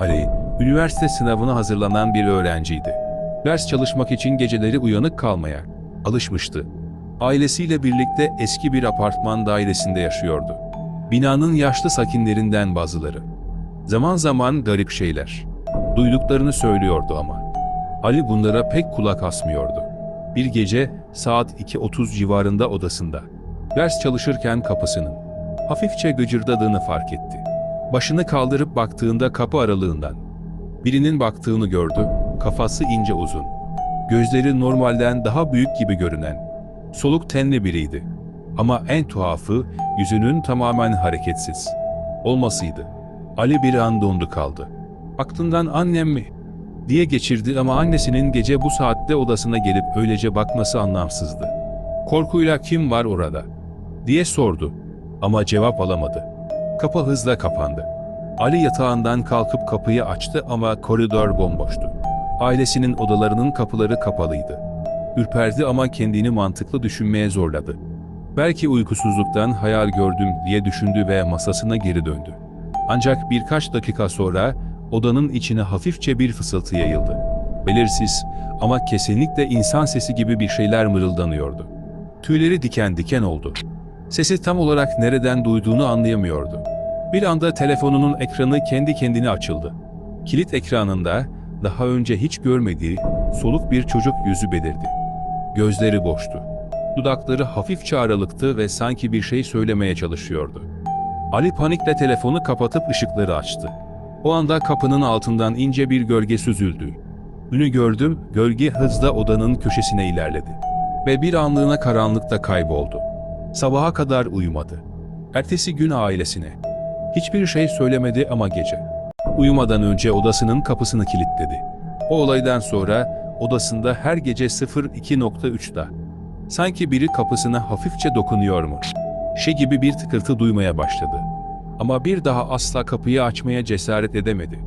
Ali, üniversite sınavına hazırlanan bir öğrenciydi. Ders çalışmak için geceleri uyanık kalmaya alışmıştı. Ailesiyle birlikte eski bir apartman dairesinde yaşıyordu. Binanın yaşlı sakinlerinden bazıları. Zaman zaman garip şeyler. Duyduklarını söylüyordu ama. Ali bunlara pek kulak asmıyordu. Bir gece saat 2.30 civarında odasında. Ders çalışırken kapısının hafifçe gıcırdadığını fark etti. Başını kaldırıp baktığında kapı aralığından birinin baktığını gördü. Kafası ince uzun. Gözleri normalden daha büyük gibi görünen soluk tenli biriydi. Ama en tuhafı yüzünün tamamen hareketsiz olmasıydı. Ali bir an dondu kaldı. Aklından annem mi diye geçirdi ama annesinin gece bu saatte odasına gelip öylece bakması anlamsızdı. Korkuyla kim var orada diye sordu ama cevap alamadı. Kapı hızla kapandı. Ali yatağından kalkıp kapıyı açtı ama koridor bomboştu. Ailesinin odalarının kapıları kapalıydı. Ürperdi ama kendini mantıklı düşünmeye zorladı. Belki uykusuzluktan hayal gördüm diye düşündü ve masasına geri döndü. Ancak birkaç dakika sonra odanın içine hafifçe bir fısıltı yayıldı. Belirsiz ama kesinlikle insan sesi gibi bir şeyler mırıldanıyordu. Tüyleri diken diken oldu. Sesi tam olarak nereden duyduğunu anlayamıyordu. Bir anda telefonunun ekranı kendi kendine açıldı. Kilit ekranında daha önce hiç görmediği soluk bir çocuk yüzü belirdi. Gözleri boştu. Dudakları hafifçe aralıktı ve sanki bir şey söylemeye çalışıyordu. Ali panikle telefonu kapatıp ışıkları açtı. O anda kapının altından ince bir gölge süzüldü. Ünü gördüm, gölge hızla odanın köşesine ilerledi. Ve bir anlığına karanlıkta kayboldu. Sabaha kadar uyumadı. Ertesi gün ailesine. Hiçbir şey söylemedi ama gece. Uyumadan önce odasının kapısını kilitledi. O olaydan sonra odasında her gece 02.3'da sanki biri kapısına hafifçe dokunuyormuş. Şey gibi bir tıkırtı duymaya başladı. Ama bir daha asla kapıyı açmaya cesaret edemedi.